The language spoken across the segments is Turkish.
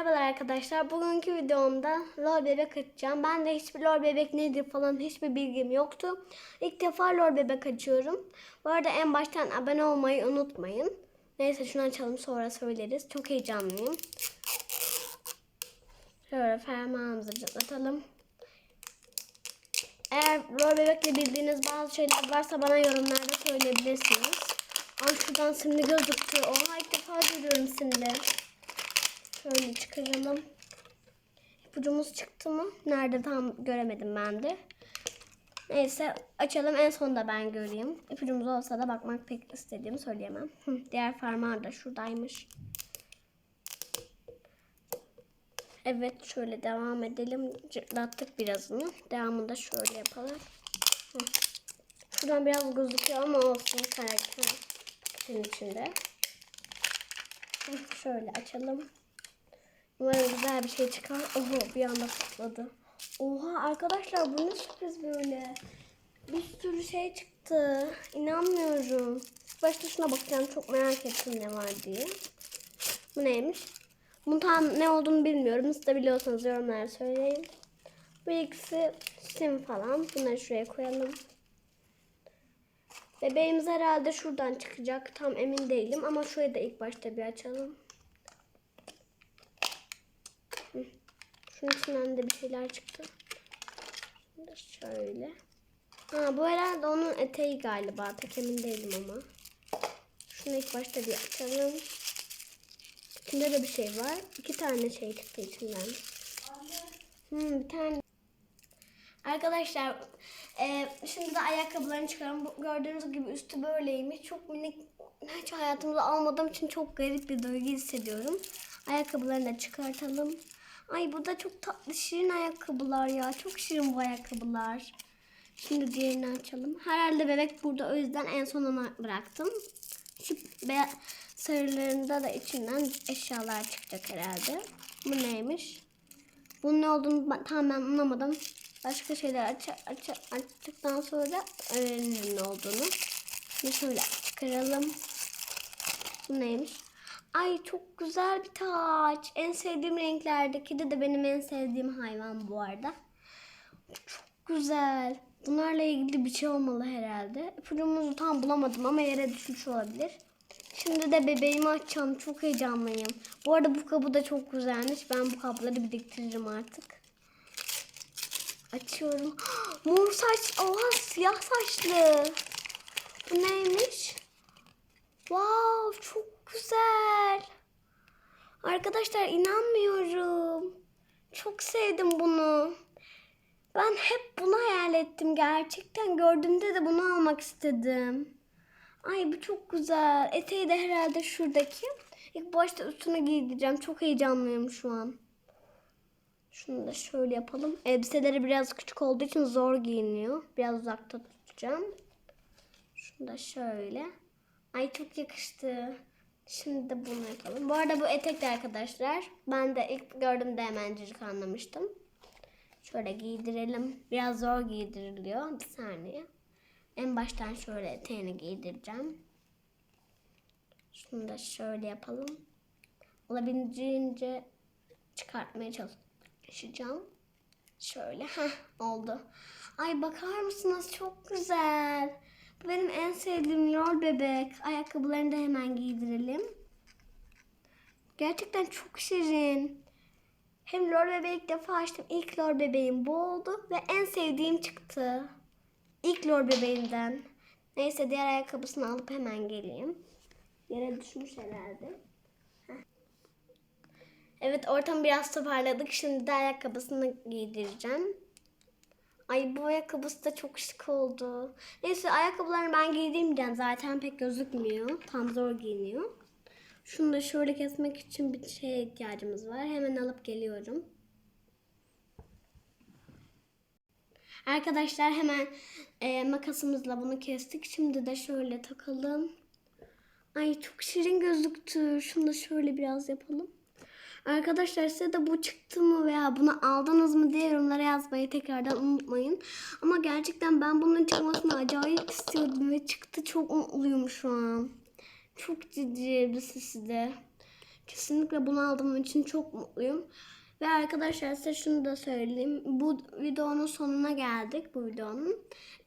Merhabalar arkadaşlar. Bugünkü videomda lol bebek açacağım. Ben de hiçbir lol bebek nedir falan hiçbir bilgim yoktu. İlk defa lol bebek açıyorum. Bu arada en baştan abone olmayı unutmayın. Neyse şunu açalım sonra söyleriz. Çok heyecanlıyım. Şöyle fermuarımızı cıtlatalım. Eğer lol bebekle bildiğiniz bazı şeyler varsa bana yorumlarda söyleyebilirsiniz. Ay şuradan simli gözüktü. Oha ilk defa görüyorum simli. Şöyle çıkaralım. İpucumuz çıktı mı? Nerede tam göremedim ben de. Neyse açalım en sonunda ben göreyim. İpucumuz olsa da bakmak pek istediğimi söyleyemem. Hı, diğer fermuar da şuradaymış. Evet şöyle devam edelim. Cırtlattık birazını. Devamında şöyle yapalım. Hı. Şuradan biraz gözüküyor ama olsun karakter içinde. Hı, Şöyle açalım. Umarım güzel bir şey çıkar. Oho bir anda patladı. Oha arkadaşlar bu ne sürpriz böyle. Bir sürü şey çıktı. İnanmıyorum. Başta şuna bakacağım. Çok merak ettim ne var diye. Bu neymiş? Bunun tam ne olduğunu bilmiyorum. Siz de biliyorsanız yorumlara söyleyin. Bu ikisi sim falan. Bunları şuraya koyalım. Bebeğimiz herhalde şuradan çıkacak. Tam emin değilim ama şurayı da ilk başta bir açalım. Şunun içinden de bir şeyler çıktı. Şimdi şöyle. Ha bu herhalde onun eteği galiba. Tek emin değilim ama. Şunu ilk başta bir açalım. İçinde de bir şey var. İki tane şey çıktı içinden. Hmm, bir tane. Arkadaşlar e, şimdi de ayakkabılarını çıkarıyorum. Bu- Gördüğünüz gibi üstü böyleymiş. Çok minik hiç hayatımda almadığım için çok garip bir duygu hissediyorum. Ayakkabılarını da çıkartalım. Ay bu da çok tatlı şirin ayakkabılar ya. Çok şirin bu ayakkabılar. Şimdi diğerini açalım. Herhalde bebek burada o yüzden en sonuna bıraktım. Şu beyaz sarılarında da içinden eşyalar çıkacak herhalde. Bu neymiş? Bunun ne olduğunu ben tamamen anlamadım. Başka şeyler aç, aç, açtıktan sonra öğrenirim ne olduğunu. Şimdi şöyle çıkaralım. Bu neymiş? Ay çok güzel bir taç. En sevdiğim renklerdeki de de benim en sevdiğim hayvan bu arada. Çok güzel. Bunlarla ilgili bir şey olmalı herhalde. İpucumuzu tam bulamadım ama yere düşmüş olabilir. Şimdi de bebeğimi açacağım. Çok heyecanlıyım. Bu arada bu kabı da çok güzelmiş. Ben bu kabları biriktiririm artık. Açıyorum. Mor saç. Oha siyah saçlı. Bu neymiş? Wow çok güzel. Arkadaşlar inanmıyorum. Çok sevdim bunu. Ben hep bunu hayal ettim. Gerçekten gördüğümde de bunu almak istedim. Ay bu çok güzel. Eteği de herhalde şuradaki. İlk başta üstüne giydireceğim. Çok heyecanlıyım şu an. Şunu da şöyle yapalım. Elbiseleri biraz küçük olduğu için zor giyiniyor. Biraz uzakta tutacağım. Şunu da şöyle. Ay çok yakıştı. Şimdi de bunu yapalım. Bu arada bu etek de arkadaşlar. Ben de ilk gördüğümde hemencik anlamıştım. Şöyle giydirelim. Biraz zor giydiriliyor. Bir saniye. En baştan şöyle eteğini giydireceğim. Şunu da şöyle yapalım. Olabildiğince çıkartmaya çalışacağım. Şöyle. Heh, oldu. Ay bakar mısınız? Çok güzel. Benim en sevdiğim lol bebek. Ayakkabılarını da hemen giydirelim. Gerçekten çok şirin. Hem lor bebeği ilk defa açtım. İlk lor bebeğim bu oldu ve en sevdiğim çıktı. İlk lor bebeğimden. Neyse diğer ayakkabısını alıp hemen geleyim. Yere düşmüş herhalde. Evet ortamı biraz toparladık. Şimdi de ayakkabısını giydireceğim. Ay bu ayakkabısı da çok şık oldu. Neyse ayakkabılarını ben giydiğimden zaten pek gözükmüyor. Tam zor giyiniyor. Şunu da şöyle kesmek için bir şeye ihtiyacımız var. Hemen alıp geliyorum. Arkadaşlar hemen e, makasımızla bunu kestik. Şimdi de şöyle takalım. Ay çok şirin gözüktü. Şunu da şöyle biraz yapalım. Arkadaşlar size de bu çıktı mı veya bunu aldınız mı diye yorumlara yazmayı tekrardan unutmayın. Ama gerçekten ben bunun çıkmasını acayip istiyordum ve çıktı. Çok mutluyum şu an. Çok ciddi bir sesi de. Kesinlikle bunu aldığım için çok mutluyum. Ve arkadaşlar size şunu da söyleyeyim. Bu videonun sonuna geldik bu videonun.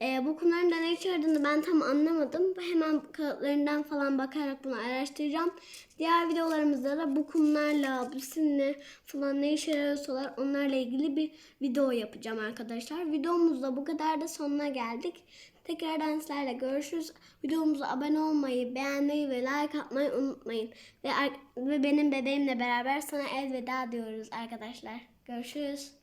Ee, bu kumların da ne içerdiğini ben tam anlamadım. Hemen kağıtlarından falan bakarak bunu araştıracağım. Diğer videolarımızda da bu kumlarla, bu simle falan ne işe yarıyorsalar onlarla ilgili bir video yapacağım arkadaşlar. Videomuzda bu kadar da sonuna geldik. Tekrardan sizlerle görüşürüz. Videomuza abone olmayı, beğenmeyi ve like atmayı unutmayın. Ve, ve benim bebeğimle beraber sana elveda diyoruz arkadaşlar. Görüşürüz.